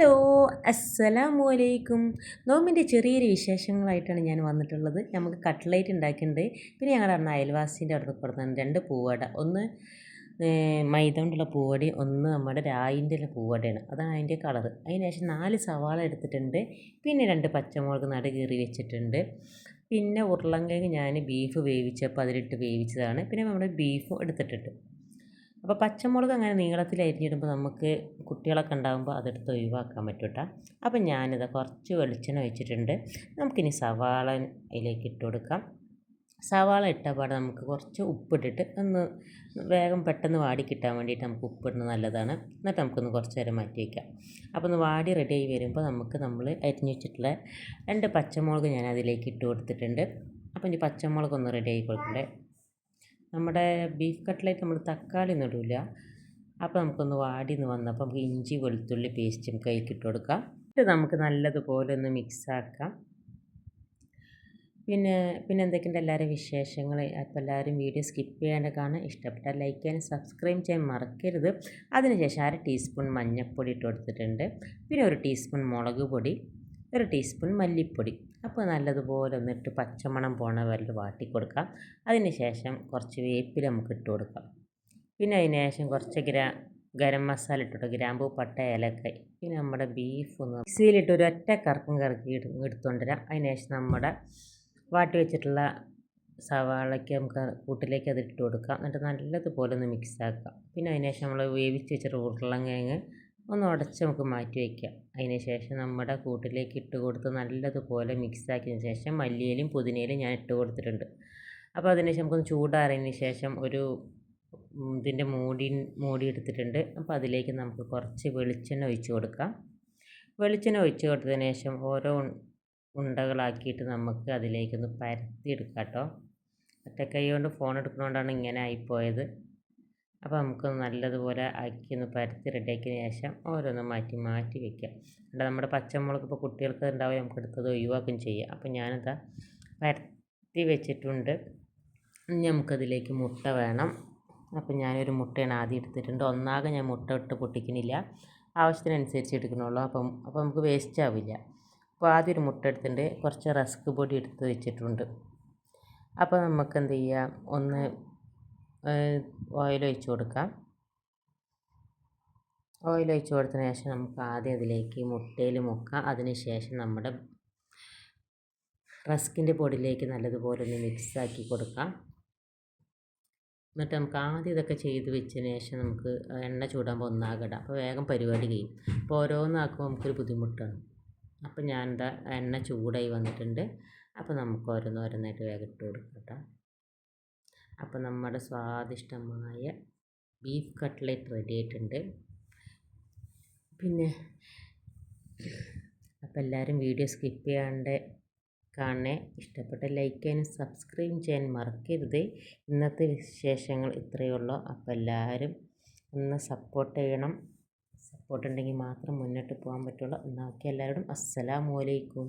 Hello അസ്സലാമു അലൈക്കും നോമ്പിന്റെ ചെറിയൊരു വിശേഷങ്ങളായിട്ടാണ് ഞാൻ വന്നിട്ടുള്ളത്. നമുക്ക് കട്ട്ലൈറ്റ് ഉണ്ടാക്കിയിട്ടുണ്ട്. പിന്നെ ഞങ്ങളുടെ അന്ന് അയൽവാസീന്റെ അടുത്ത് കൊടുത്തിട്ടുണ്ട് രണ്ട് പൂവട. ഒന്ന് മൈദ കൊണ്ടുള്ള പൂവടി ഒന്ന് നമ്മുടെ രായിന്റെ പൂവടയാണ്. അതാണ് അതിന്റെ കളർ അതിന് ശേഷം നാല് സവാള എടുത്തിട്ടുണ്ട്. പിന്നെ രണ്ട് പച്ചമുളക് നട കീറി വെച്ചിട്ടുണ്ട്. പിന്നെ ഉരുളങ്കിഴങ്ങ് ഞാൻ ബീഫ് വേവിച്ചപ്പോൾ അതിലിട്ട് വേവിച്ചതാണ്. പിന്നെ നമ്മുടെ ബീഫും എടുത്തിട്ടുണ്ട്. അപ്പോൾ പച്ചമുളക് അങ്ങനെ നീളത്തിൽ അരിഞ്ഞിടുമ്പോൾ നമുക്ക് കുട്ടികളൊക്കെ ഉണ്ടാകുമ്പോൾ അതെടുത്ത് ഒഴിവാക്കാൻ പറ്റും കേട്ടോ അപ്പോൾ ഞാനിത് കുറച്ച് വെളിച്ചെണ്ണ വെച്ചിട്ടുണ്ട് നമുക്കിനി സവാള അതിലേക്ക് ഇട്ട് കൊടുക്കാം. സവാള ഇട്ട പാടെ നമുക്ക് കുറച്ച് ഉപ്പിട്ടിട്ട് ഒന്ന് വേഗം പെട്ടെന്ന് വാടി കിട്ടാൻ വേണ്ടിയിട്ട് നമുക്ക് ഉപ്പിടുന്നത് നല്ലതാണ്. എന്നിട്ട് നമുക്കൊന്ന് കുറച്ച് നേരം മാറ്റി വയ്ക്കാം. അപ്പോൾ ഒന്ന് വാടി റെഡി ആയി വരുമ്പോൾ നമുക്ക് നമ്മൾ അരിഞ്ഞു വെച്ചിട്ടുള്ള രണ്ട് പച്ചമുളക് ഞാൻ അതിലേക്ക് ഇട്ട് കൊടുത്തിട്ടുണ്ട്. അപ്പോൾ ഇനി പച്ചമുളക് ഒന്ന് റെഡി ആയി കൊടുക്കണ്ടേ? നമ്മുടെ ബീഫ് കട്ട്ലേറ്റ് നമ്മൾ തക്കാളി ഒന്നും ഇടില്ല അപ്പോൾ നമുക്കൊന്ന് വാടി നിന്ന് വന്നപ്പോൾ നമുക്ക് ഇഞ്ചി വെളുത്തുള്ളി പേസ്റ്റ് നമുക്ക് അതിലേക്ക് ഇട്ട് കൊടുക്കാം. ഇത് നമുക്ക് നല്ലതുപോലെ ഒന്ന് മിക്സാക്കാം പിന്നെ പിന്നെ എന്തൊക്കെയുണ്ട് എല്ലാവരും വിശേഷങ്ങൾ? അപ്പോൾ എല്ലാവരും വീഡിയോ സ്കിപ്പ് ചെയ്യാണ്ട് കാണാൻ ഇഷ്ടപ്പെട്ട ലൈക്ക് ചെയ്യാനും സബ്സ്ക്രൈബ് ചെയ്യാൻ മറക്കരുത്. അതിനുശേഷം അര ടീസ്പൂൺ മഞ്ഞൾപ്പൊടി ഇട്ട് കൊടുത്തിട്ടുണ്ട്. പിന്നെ ഒരു ടീസ്പൂൺ മുളക് പൊടി. ഒരു ടീസ്പൂൺ മല്ലിപ്പൊടി. അപ്പോൾ നല്ലതുപോലെ ഒന്നിട്ട് പച്ചമണം പോണ വരെ വാട്ടി കൊടുക്കാം. അതിന് ശേഷം കുറച്ച് വേപ്പില നമുക്ക് ഇട്ട് കൊടുക്കാം. പിന്നെ അതിന് ശേഷം കുറച്ച് ഗ്രാ ഗരം മസാല ഇട്ടിട്ട് ഗ്രാമ്പൂ പട്ട ഏലക്കായി. പിന്നെ നമ്മുടെ ബീഫ് ഒന്ന് മിക്സിയിലിട്ട് ഒരു ഒറ്റ കറക്കം കറക്കി എടുത്തുകൊണ്ടുവരാം. അതിന് ശേഷം നമ്മുടെ വാട്ടി വെച്ചിട്ടുള്ള സവാളയ്ക്ക് നമുക്ക് കൂട്ടിലേക്ക് അത് ഇട്ട് കൊടുക്കാം. എന്നിട്ട് നല്ലതുപോലെ ഒന്ന് മിക്സ് ആക്കാം. പിന്നെ അതിന് ശേഷം നമ്മൾ വേവിച്ച് വെച്ചിട്ട് ഉരുളങ്കിഴങ്ങ് ഒന്ന് ഉടച്ച് നമുക്ക് മാറ്റി വയ്ക്കാം അതിന് ശേഷം നമ്മുടെ കൂട്ടിലേക്ക് ഇട്ട് കൊടുത്ത് നല്ലതുപോലെ മിക്സാക്കിയതിന് ശേഷം മല്ലിയിലും പുതിനയിലും ഞാൻ ഇട്ട് കൊടുത്തിട്ടുണ്ട്. അപ്പോൾ അതിന് ശേഷം നമുക്കൊന്ന് ചൂടാറിയതിന് ശേഷം ഒരു ഇതിന്റെ മൂടി മൂടി എടുത്തിട്ടുണ്ട്. അപ്പോൾ അതിലേക്ക് നമുക്ക് കുറച്ച് വെളിച്ചെണ്ണ ഒഴിച്ച് കൊടുക്കാം. വെളിച്ചെണ്ണ ഒഴിച്ച് കൊടുത്തതിന് ശേഷം ഓരോ ഉണ്ടകളാക്കിയിട്ട് നമുക്ക് അതിലേക്കൊന്ന് പരത്തി എടുക്കാം കേട്ടോ. ഒറ്റക്കൈ കൊണ്ട് ഫോൺ എടുക്കുന്നതുകൊണ്ടാണ് ഇങ്ങനെ ആയിപ്പോയത് അപ്പോൾ നമുക്ക് നല്ലതുപോലെ ആക്കി ഒന്ന് പരത്തി റെഡിയാക്കിയതിന് ശേഷം ഓരോന്ന് മാറ്റി മാറ്റി വെക്കാം. എന്നിട്ട് നമ്മുടെ പച്ചമുളക് ഇപ്പോൾ കുട്ടികൾക്ക് ഉണ്ടാവും നമുക്ക് എടുത്തത് ഒഴിവാക്കുകയും ചെയ്യാം. അപ്പോൾ ഞാനിതാ പരത്തി വെച്ചിട്ടുണ്ട്. ഇനി നമുക്കതിലേക്ക് മുട്ട വേണം. അപ്പോൾ ഞാനൊരു മുട്ടയാണ് ആദ്യം എടുത്തിട്ടുണ്ട്. ഒന്നാകെ ഞാൻ മുട്ട ഇട്ട് പൊട്ടിക്കുന്നില്ല ആവശ്യത്തിനനുസരിച്ച് എടുക്കണുള്ളൂ. അപ്പം അപ്പോൾ നമുക്ക് വേസ്റ്റ് ആവില്ല. അപ്പോൾ ആദ്യം ഒരു മുട്ട എടുത്തിട്ടുണ്ട്. കുറച്ച് റസ്ക് പൊടി എടുത്ത് വെച്ചിട്ടുണ്ട്. അപ്പോൾ നമുക്ക് എന്ത് ചെയ്യാം? ഒന്ന് ഓയിൽ ഒഴിച്ച് കൊടുക്കാം. ഓയിൽ ഒഴിച്ച് കൊടുത്തതിന് ശേഷം നമുക്ക് ആദ്യം അതിലേക്ക് മുട്ടയിൽ മുക്കാം. അതിന് ശേഷം നമ്മുടെ റസ്കിന്റെ പൊടിയിലേക്ക് നല്ലതുപോലെ ഒന്ന് മിക്സാക്കി കൊടുക്കാം. എന്നിട്ട് നമുക്ക് ആദ്യം ഇതൊക്കെ ചെയ്ത് വെച്ചതിന് ശേഷം നമുക്ക് എണ്ണ ചൂടാകുമ്പോൾ ഒന്നാകിടാം അപ്പോൾ വേഗം പരിപാടി കഴിയും. അപ്പോൾ ഓരോന്നാക്കുമ്പോൾ നമുക്കൊരു ബുദ്ധിമുട്ടാണ്. അപ്പോൾ ഞാൻ എന്താ എണ്ണ ചൂടായി വന്നിട്ടുണ്ട്. അപ്പോൾ നമുക്ക് ഓരോന്നോരോന്നായിട്ട് വേഗം ഇട്ട് കൊടുക്കാം കേട്ടോ. അപ്പോൾ നമ്മുടെ സ്വാദിഷ്ടമായ ബീഫ് കട്ട്ലറ്റ് റെഡി ആയിട്ടുണ്ട്. പിന്നെ അപ്പോൾ എല്ലാവരും വീഡിയോ സ്കിപ്പ് ചെയ്യാണ്ട് കാണണേ. ഇഷ്ടപ്പെട്ട ലൈക്ക് ചെയ്യാനും സബ്സ്ക്രൈബ് ചെയ്യാൻ മറക്കരുത്. ഇന്നത്തെ വിശേഷങ്ങൾ ഇത്രയേ ഉള്ളൂ. അപ്പോൾ എല്ലാവരും ഒന്ന് സപ്പോർട്ട് ചെയ്യണം. സപ്പോർട്ട് ഉണ്ടെങ്കിൽ മാത്രം മുന്നോട്ട് പോകാൻ പറ്റുള്ളൂ. എന്നാൽ ഓക്കെ എല്ലാവരോടും അസ്സലാമു അലൈക്കും.